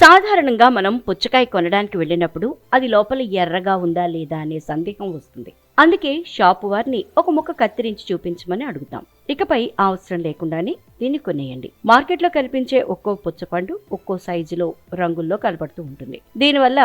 సాధారణంగా మనం పుచ్చకాయ కొనడానికి వెళ్ళినప్పుడు అది లోపల ఎర్రగా ఉందా లేదా అనే సందేహం వస్తుంది. అందుకే షాపు వారిని ఒక ముక్క కత్తిరించి చూపించమని అడుగుతాం. ఇకపై ఆ అవసరం లేకుండానే దీన్ని కొనేయండి. మార్కెట్లో కనిపించే ఒక్కో పుచ్చపండు ఒక్కో సైజులో రంగుల్లో కనబడుతూ ఉంటుంది. దీనివల్ల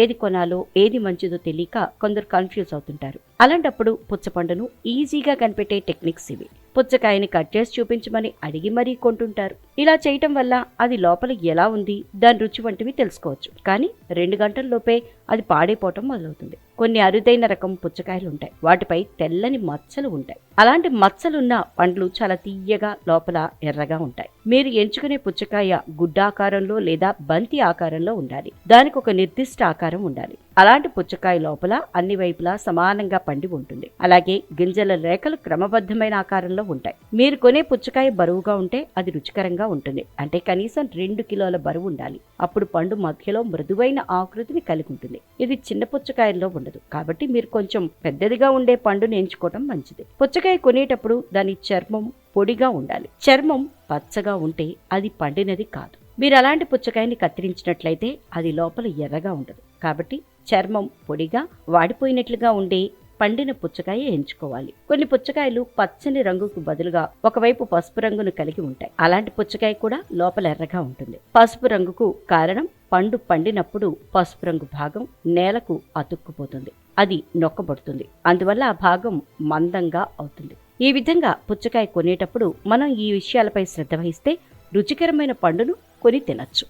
ఏది కొనాలో ఏది మంచిదో తెలియక కొందరు కన్ఫ్యూజ్ అవుతుంటారు. అలాంటప్పుడు పుచ్చపండును ఈజీగా కనిపెట్టే టెక్నిక్స్ ఇవి. పుచ్చకాయని కట్ చేసి చూపించమని అడిగి మరీ కొంటుంటారు. ఇలా చేయటం వల్ల అది లోపల ఎలా ఉంది దాని రుచి వంటివి తెలుసుకోవచ్చు. కానీ రెండు గంటల్లోపే అది పాడైపోవటం మొదలవుతుంది. కొన్ని అరుదైన రకం పుచ్చకాయలు ఉంటాయి. వాటిపై తెల్లని మచ్చలు ఉంటాయి. అలాంటి మచ్చలున్న పండ్లు చాలా తీయగా లోపల ఎర్రగా ఉంటాయి. మీరు ఎంచుకునే పుచ్చకాయ గుడ్డాకారంలో లేదా బంతి ఆకారంలో ఉండాలి. దానికి ఒక నిర్దిష్ట ఆకారం ఉండాలి. అలాంటి పుచ్చకాయ లోపల అన్ని వైపులా సమానంగా పండి ఉంటుంది. అలాగే గింజల రేఖలు క్రమబద్ధమైన ఆకారంలో ఉంటాయి. మీరు కొనే పుచ్చకాయ బరువుగా ఉంటే అది రుచికరంగా ఉంటుంది. అంటే కనీసం రెండు కిలోల బరువు ఉండాలి. అప్పుడు పండు మధ్యలో మృదువైన ఆకృతిని కలిగి ఉంటుంది. ఇది చిన్న పుచ్చకాయల్లో ఉండదు. కాబట్టి మీరు కొంచెం పెద్దదిగా ఉండే పండుని ఎంచుకోవటం మంచిది. పుచ్చకాయ కొనేటప్పుడు దాని చర్మం పొడిగా ఉండాలి. చర్మం పచ్చగా ఉంటే అది పండినది కాదు. మీరు అలాంటి పుచ్చకాయని కత్తిరించినట్లయితే అది లోపల ఎర్రగా ఉండదు. కాబట్టి చర్మం పొడిగా వాడిపోయినట్లుగా ఉండే పండిన పుచ్చకాయ ఎంచుకోవాలి. కొన్ని పుచ్చకాయలు పచ్చని రంగుకు బదులుగా ఒకవైపు పసుపు రంగును కలిగి ఉంటాయి. అలాంటి పుచ్చకాయ కూడా లోపల ఎర్రగా ఉంటుంది. పసుపు రంగుకు కారణం పండు పండినప్పుడు పసుపు రంగు భాగం నేలకు అతుక్కుపోతుంది. అది నొక్కబడుతుంది. అందువల్ల ఆ భాగం మందంగా అవుతుంది. ఈ విధంగా పుచ్చకాయ కొనేటప్పుడు మనం ఈ విషయాలపై శ్రద్ధ వహిస్తే రుచికరమైన పండును కొని తినచ్చు.